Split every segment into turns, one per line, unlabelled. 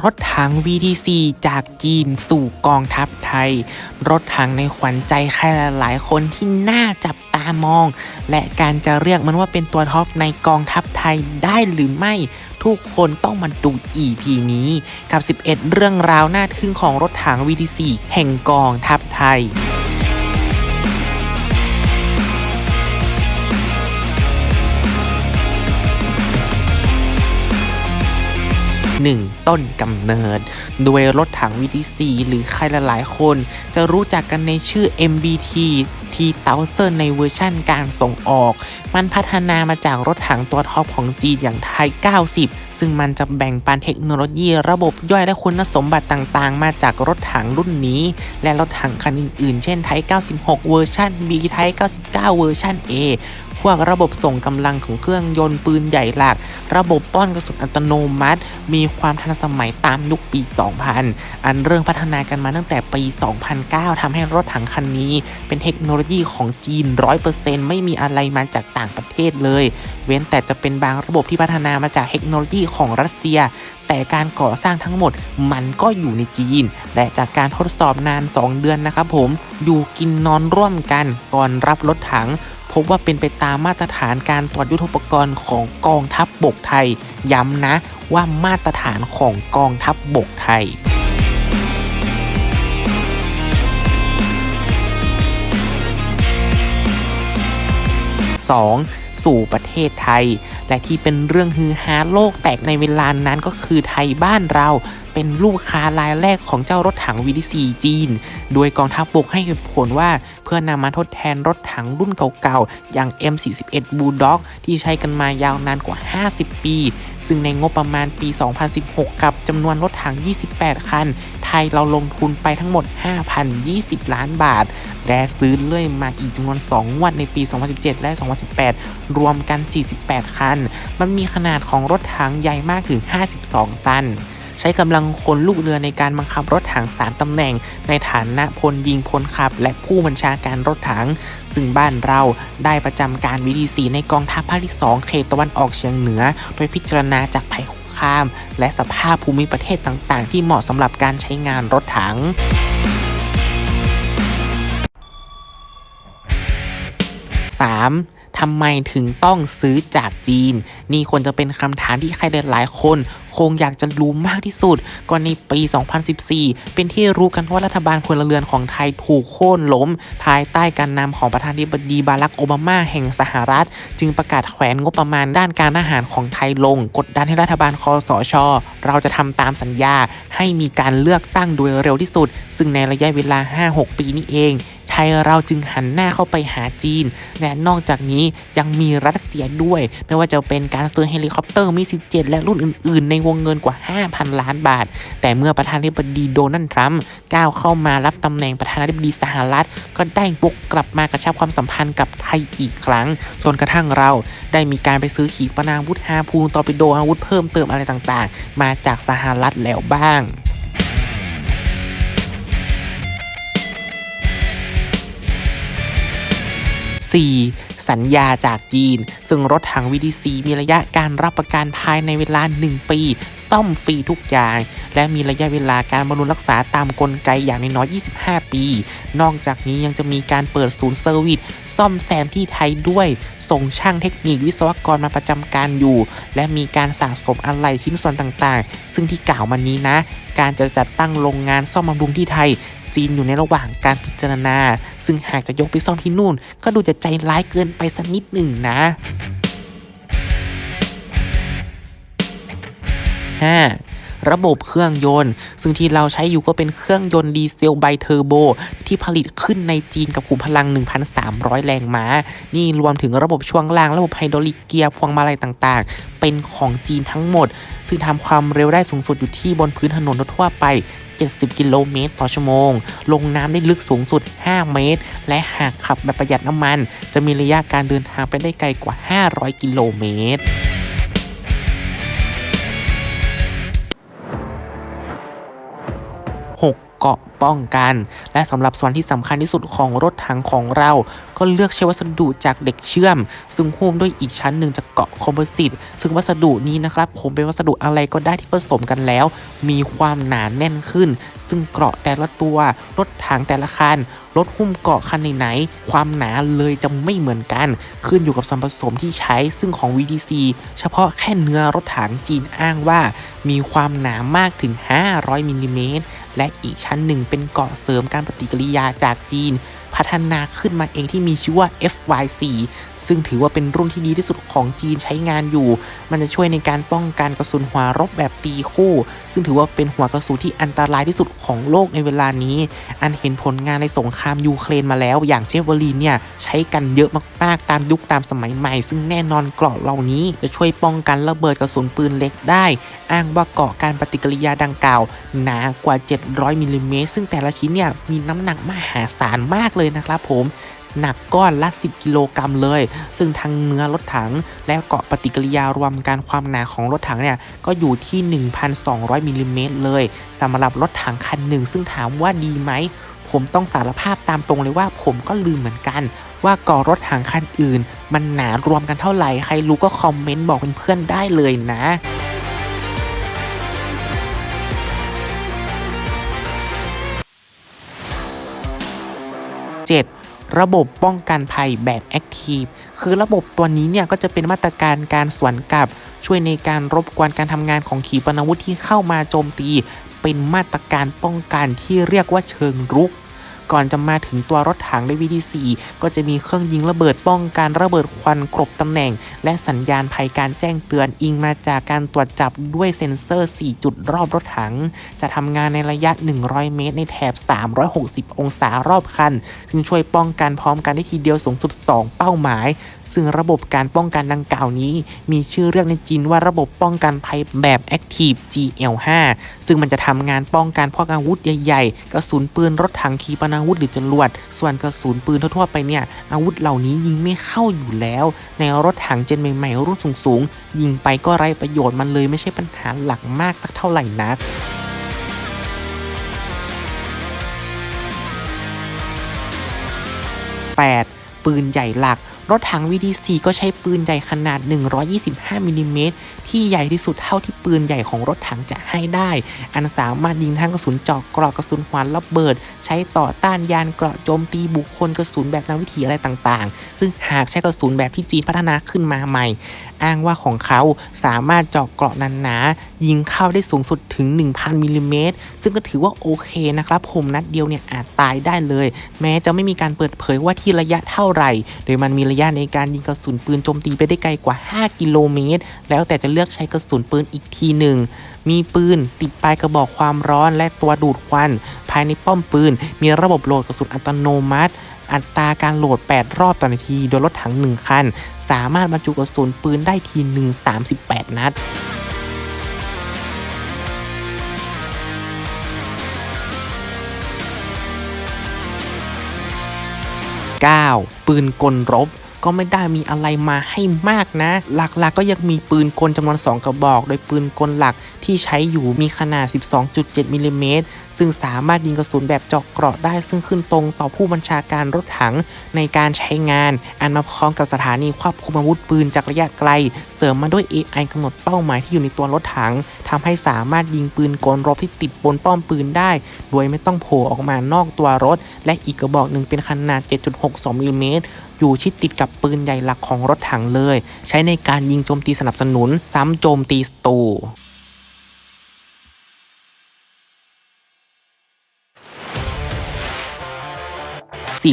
รถถัง VTC จากจีนสู่กองทัพไทย รถถังในขวัญใจใครหลายๆคนที่น่าจับตามอง และการจะเรียกมันว่าเป็นตัวท็อปในกองทัพไทยได้หรือไม่ทุกคนต้องมาดู EP นี้กับ 11 เรื่องราวน่าทึ่งของรถถัง VTC แห่งกองทัพไทย 1. ต้นกำเนิด โดยรถถัง VTC หรือใครหลายๆ คน จะรู้จักกันในชื่อ MBT T1000 ในเวอร์ชั่นการส่งออก มันพัฒนามาจากรถถังตัวท็อปของจีนอย่างไทย 90 ซึ่งมันจะแบ่งปันเทคโนโลยีระบบย่อยและคุณสมบัติต่างๆ มาจากรถถังรุ่นนี้ และรถถังคันอื่นๆ เช่นไทย 96 เวอร์ชัน B ไทย 99 เวอร์ชัน A วกระบบส่งกำลังของเครื่องยนต์ปืนใหญ่หลัก ระบบป้อนกระสุนอัตโนมัติ มีความทันสมัยตามยุคปี 2000 อันเริ่มพัฒนากันมาตั้งแต่ปี 2009ทำให้รถถังคันนี้ เป็นเทคโนโลยีของจีน 100%ไม่มีอะไรมาจากต่างประเทศเลย เว้นแต่จะเป็นบางระบบที่พัฒนามาจากเทคโนโลยีของรัสเซีย แต่การก่อสร้างทั้งหมดมันก็อยู่ในจีน และจากการทดสอบนาน 2 เดือนนะครับผม อยู่กินนอนร่วมกันก่อนรับรถถัง บว่าเป็นไปตามมาตรฐานการตรวจยุทโธปกรณ์ของกองทัพบบกไทย ย้ำนะว่ามาตรฐานของกองทัพบบกไทย 2. สู่ประเทศไทย และที่เป็นเรื่องฮือฮาโลกแตกในเวลานั้นก็คือไทยบ้านเราเป็นลูกค้ารายแรกของเจ้ารถถัง VTC จีน โดยกองทัพบบกให้เหตุผลว่าเพื่อนำมาทดแทนรถถังรุ่นเก่าๆ อย่าง M41 Bulldog ที่ใช้กันมายาวนานกว่า 50 ปี ซึ่งในงบประมาณปี 2016 กับจำนวนรถถัง 28 คัน ไทยเราลงทุนไปทั้งหมด 5,020 ล้านบาท และซื้อเลื่อยมาอีกจำนวน2งวดในปี 2017 และ 2018 รวมกัน 48 คัน มันมีขนาดของรถถังใหญ่มากถึง 52 ตัน ใช้กำลังคนลูกเรือในการบังคับรถถัง 3ตำแหน่ง ในฐานะพลยิงพลขับ และผู้บัญชาการรถถัง ซึ่งบ้านเราได้ประจำการ VDC ในกองทัพภาคที่ 2 เขตตะวันออกเฉียงเหนือ โดยพิจารณาจากภัยคุกคาม และสภาพภูมิประเทศต่างๆ ที่เหมาะสำหรับการใช้งานรถถัง 3. ทำไมถึงต้องซื้อจากจีน นี่ควรจะเป็นคำถามที่ใครหลายๆคน คงอยากจะรู้มากที่สุดก่อนในปี 2014 เป็นที่รู้กันว่ารัฐบาลพลเรือนของไทยถูกโค่นล้ม ภายใต้การนำของประธานาธิบดีบารักโอบามาแห่งสหรัฐ จึงประกาศแขวนงบประมาณด้านการอาหารของไทยลง กดดันให้รัฐบาลคอสช เราจะทำตามสัญญาให้มีการเลือกตั้งโดยเร็วที่สุด ซึ่งในระยะเวลา 5-6 ปีนี้เองไทยเราจึงหันหน้าเข้าไปหาจีน และนอกจากนี้ยังมีรัสเซียด้วย ไม่ว่าจะเป็นการซื้อเฮลิคอปเตอร์มี17 และรุ่นอื่น ๆ ในวงเงินกว่า 5,000 ล้านบาท แต่เมื่อประธานาธิบดีโดนัลด์ทรัมป์ก้าวเข้ามารับตำแหน่งประธานาธิบดีสหรัฐ ก็ได้บกกลับมากระชับความสัมพันธ์กับไทยอีกครั้ง จนกระทั่งเราได้มีการไปซื้อขีปนาวุธฮาพูนตอร์ปิโดอาวุธเพิ่มเติมอะไรต่างๆ มาจากสหรัฐแล้วบ้าง 4. สัญญาจากจีน ซึ่งรถถัง VDC มีระยะการรับประกันภายในเวลา 1 ปี ซ่อมฟรีทุกอย่าง และมีระยะเวลาการบำรุงรักษาตามกลไกอย่างน้อย25 ปี นอกจากนี้ยังจะมีการเปิดศูนย์เซอร์วิสซ่อมแซมที่ไทยด้วย ส่งช่างเทคนิควิศวกรมาประจำการอยู่ และมีการสะสมอะไหล่ชิ้นส่วนต่างๆ ซึ่งที่กล่าวมานี้นะ การจะจัดตั้งโรงงานซ่อมบำรุงที่ไทย จีนอยู่ในระหว่างการพิจารณา ซึ่งหากจะยกไปซ่อมที่นู่น ก็ดูจะใจร้ายเกินไปสักนิดหนึ่งนะ 5. ระบบเครื่องยนต์ ซึ่งที่เราใช้อยู่ก็เป็นเครื่องยนต์ดีเซลไบเทอร์โบ ที่ผลิตขึ้นในจีนกับขุมพลัง 1,300 แรงม้า นี่รวมถึงระบบช่วงล่าง ระบบไฮดรอลิกเกียร์พวงมาลัยต่างๆ เป็นของจีนทั้งหมด ซึ่งทำความเร็วได้สูงสุดอยู่ที่บนพื้นถนนทั่วไป 70 กิโลเมตรต่อชั่วโมง ลงน้ำได้ลึกสูงสุด 5 เมตร และหากขับแบบประหยัดน้ำมัน จะมีระยะการเดินทางไปได้ไกลกว่า 500 กิโลเมตร เกาะป้องกัน และสำหรับส่วนที่สำคัญที่สุดของรถถังของเรา ก็เลือกใช้วัสดุจากเหล็กเชื่อม ซึ่งหุ้มด้วยอีกชั้นหนึ่งจากเกาะคอมโพสิตซึ่งวัสดุนี้นะครับผมเป็นวัสดุอะไรก็ได้ที่ผสมกันแล้ว มีความหนาแน่นขึ้น ซึ่งเกราะแต่ละตัว รถถังแต่ละคันรถหุ้มเกาะคันไหนๆความหนาเลยจะไม่เหมือนกัน ขึ้นอยู่กับส่วนผสมที่ใช้ซึ่งของ VDC เฉพาะแค่เนื้อรถถังจีนอ้างว่า มีความหนามากถึง 500มิลลิเมตร และอีกชั้นหนึ่งเป็นเกาะเสริมการปฏิกิริยาจากจีน พัฒนาขึ้นมาเองที่มีชื่อว่า FY4 ซึ่งถือว่าเป็นรุ่นที่ดีที่สุดของจีนใช้งานอยู่ มันจะช่วยในการป้องกันกระสุนหัวรบแบบตีคู่ ซึ่งถือว่าเป็นหัวกระสุนที่อันตรายที่สุดของโลกในเวลานี้ อันเห็นผลงานในสงครามยูเครนมาแล้ว อย่างเจฟเวลีนเนี่ยใช้กันเยอะมากๆ ตามยุคตามสมัยใหม่ ซึ่งแน่นอนเกราะเหล่านี้ จะช่วยป้องกันระเบิดกระสุนปืนเล็กได้ อ้างว่าเกราะการปฏิกิริยาดังกล่าวหนากว่า 700มิลลิเมตรซึ่งแต่ละชิ้นเนี่ยมีน้ำหนักมหาศาลมากเลยเลยนะครับผมหนักก้อนละ 10 กิโลกรัมเลย ซึ่งทั้งเนื้อรถถังและเกาะปฏิกิริยารวมกันความหนาของรถถังเนี่ย ก็อยู่ที่ 1,200มิลลิเมตรเลยสำหรับรถถังคันหนึ่ง ซึ่งถามว่าดีไหม ผมต้องสารภาพตามตรงเลยว่าผมก็ลืมเหมือนกัน ว่ากาะรถถังคันอื่น มันหนารวมกันเท่าไหร่ ใครรู้ก็คอมเมนต์บอกเพื่อนๆได้เลยนะ 7. ระบบป้องกันภัยแบบ Active คือระบบตัวนี้เนี่ยก็จะเป็นมาตรการการสวนกลับ ช่วยในการรบกวนการทำงานของขีปนาวุธที่เข้ามาโจมตี เป็นมาตรการป้องกันที่เรียกว่าเชิงรุก ก่อนจะมาถึงตัวรถถังในวิธี4ก็จะมีเครื่องยิงระเบิดป้องกันระเบิดควันกรบตำแหน่ง และสัญญาณภัยการแจ้งเตือนอิงมาจากการตรวจจับด้วยเซ็นเซอร์ 4 จุดรอบรถถัง จะทำงานในระยะ 100 เมตร ในแถบ 360 องศารอบคัน ซึ่งช่วยป้องกันพร้อมกันได้ทีเดียวสูงสุด 2 เป้าหมาย ซึ่งระบบการป้องกันดังกล่าวนี้ มีชื่อเรียกในจีนว่าระบบป้องกันภัยแบบ Active GL5 ซึ่งมันจะทำงานป้องกันพวกอาวุธใหญ่ๆกระสุนปืนรถถังขีปนาาวุธหรือจรวด ส่วนกระสุนปืนทั่วๆไปเนี่ย อาวุธเหล่านี้ยิงไม่เข้าอยู่แล้ว ในรถถังเจนใหม่ๆรุ่นสูงๆ ยิงไปก็ไร้ประโยชน์มันเลยไม่ใช่ปัญหาหลักมากสักเท่าไหร่นัก 8. ปืนใหญ่หลัก รถถัง VDC ก็ใช้ปืนใหญ่ขนาด 125มิลลิเมตรที่ใหญ่ที่สุดเท่าที่ปืนใหญ่ของรถถังจะให้ได้ อันสามารถยิงทั้งกระสุนเจาะเกราะกระสุนหวานระเบิด ใช้ต่อต้านยานเกราะโจมตีบุคคลกระสุนแบบนาวิถีอะไรต่างๆ ซึ่งหากใช้กระสุนแบบที่จีนพัฒนาขึ้นมาใหม่ อ้างว่าของเขาสามารถเจาะเกราะนันหนายิงเข้าได้สูงสุดถึง 1,000มิลลิเมตรซึ่งก็ถือว่าโอเคนะครับผมนัดเดียวเนี่ยอาจตายได้เลย แม้จะไม่มีการเปิดเผยว่าที่ระยะเท่าไหร่ โดยมันมีระยะในการยิงกระสุนปืนโจมตีไปได้ไกลกว่า 5 กิโลเมตร แล้วแต่จะเลือกใช้กระสุนปืนอีกทีหนึ่ง มีปืนติดปลายกระบอกความร้อนและตัวดูดควัน ภายในป้อมปืน มีระบบโหลดกระสุนอัตโนมัติอัตราการโหลด 8 รอบต่อนาที โดยรถถัง 1 คัน สามารถบรรจุกระสุนปืนได้ทีหนึ่ง38 นัด 9. ปืนกลรบ ก็ไม่ได้มีอะไรมาให้มากนะ หลักๆกก็ยังมีปืนกลจำนวน 2 กระบอก โดยปืนกลหลักที่ใช้อยู่มีขนาด 12.7มิลลิเมตร ซึ่งสามารถยิงกระสุนแบบเจาะเกราะได้ซึ่งขึ้นตรงต่อผู้บัญชาการรถถังในการใช้งาน อันมาพร้อมกับสถานีควบคุมอาวุธปืนจากระยะไกล เสริมมาด้วย AI กำหนดเป้าหมายที่อยู่ในตัวรถถังทำให้สามารถยิงปืนกลรบที่ติดบนป้อมปืนได้ โดยไม่ต้องโผล่ออกมานอกตัวรถ และอีกกระบอกหนึ่งเป็นขนาด 7.62มิลลิเมตรอยู่ชิดติดกับปืนใหญ่หลักของรถถังเลย ใช้ในการยิงโจมตีสนับสนุน ซ้ำโจมตีศัตรู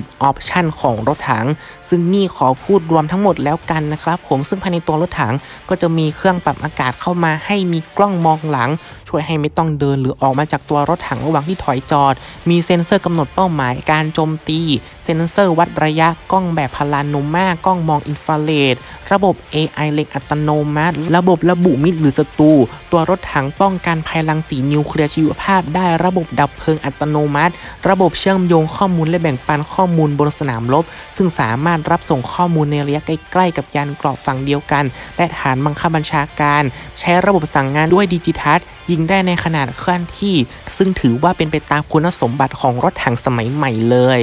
10ออปชันของรถถัง ซึ่งนี่ขอพูดรวมทั้งหมดแล้วกันนะครับผมซึ่งภายในตัวรถถังก็จะมีเครื่องปรับอากาศเข้ามาให้มีกล้องมองหลัง ช่วยให้ไม่ต้องเดินหรือออกมาจากตัวรถถังระหว่างที่ถอยจอด มีเซ็นเซอร์กำหนดเป้าหมายการโจมตีเซนเซอร์วัดระยะกล้องแบบพาราโนมากล้องมองอินฟราเรดระบบ AI เล็งอัตโนมัติ ระบบระบุมิตรหรือศัตรูตัวรถถังป้องกันภัยรังสีนิวเคลียร์ชีวภาพได้ระบบดับเพลิงอัตโนมัติ ระบบเชื่อมโยงข้อมูลและแบ่งปันข้อมูลบนสนามรบ ซึ่งสามารถรับส่งข้อมูลในระยะใกล้ๆ กับยานเกราะฝั่งเดียวกัน และฐานบังคับบัญชาการ ใช้ระบบสั่งงานด้วยดิจิทัลยิงได้ในขนาดเคลื่อนที่ ซึ่งถือว่าเป็นไปตามคุณสมบัติของรถถังสมัยใหม่เลย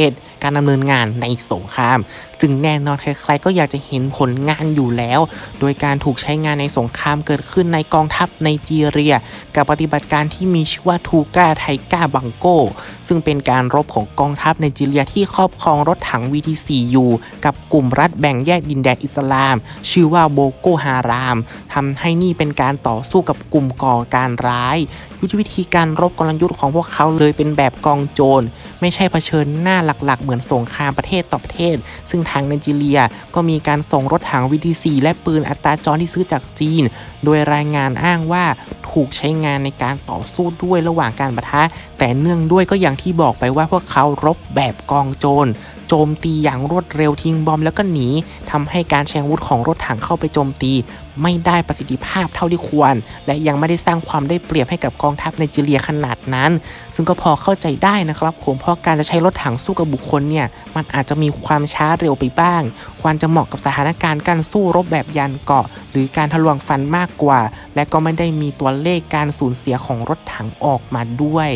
11 การดำเนินงานในสงคราม ซึ่งแน่นอนใครๆก็อยากจะเห็นผลงานอยู่แล้ว โดยการถูกใช้งานในสงครามเกิดขึ้นในกองทัพไนจีเรีย กับปฏิบัติการที่มีชื่อว่าทูกาไทกาบังโกซึ่งเป็นการรบของกองทัพไนจีเรียที่ครอบครองรถถัง VT4 อยู่กับกลุ่มรัฐแบ่งแยกดินแดนอิสลาม ชื่อว่าโบโกฮารามทำให้นี่เป็นการต่อสู้กับกลุ่มก่อการร้าย ยุทธวิธีการรบกลยุทธ์ของพวกเขาเลยเป็นแบบกองโจร ไม่ใช่เผชิญหน้าหลักๆ เหมือนสงครามประเทศต่อประเทศ ซึ่งทางไนจีเรียก็มีการส่งรถถัง VT4 และปืนอัตราจรที่ซื้อจากจีน โดยรายงานอ้างว่าถูกใช้งานในการต่อสู้ด้วยระหว่างการประทะ แต่เนื่องด้วยก็อย่างที่บอกไปว่าพวกเขารบแบบกองโจรโจมตีอย่างรวดเร็วทิ้งบอมแล้วก็หนีทำให้การใช้อาวุธของรถถังเข้าไปโจมตี ไม่ได้ประสิทธิภาพเท่าที่ควร และยังไม่ได้สร้างความได้เปรียบให้กับกองทัพไนจีเรียขนาดนั้น ซึ่งก็พอเข้าใจได้นะครับผมเพราะการจะใช้รถถังสู้กับบุคคลเนี่ยมันอาจจะมีความช้าเร็วไปบ้าง ควรจะเหมาะกับสถานการณ์การสู้รบแบบยานเกาะ หรือการทะลวงฟันมากกว่า และก็ไม่ได้มีตัวเลขการสูญเสียของรถถังออกมาด้วย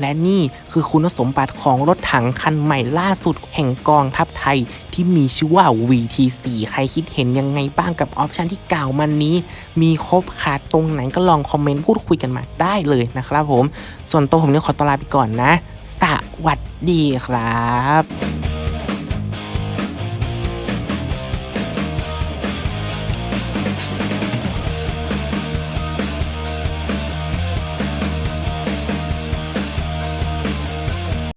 และนี่คือคุณสมบัติของรถถังคันใหม่ล่าสุดแห่งกองทัพไทยที่มีชื่อว่า VT4 ใครคิดเห็นยังไงบ้างกับออปชันที่กล่าวมานี้ มีครบขาดตรงไหนก็ลองคอมเมนต์พูดคุยกันมาได้เลยนะครับผม ส่วนตัวผมเนี่ยขอตลาไปก่อนนะ สวัสดีครับ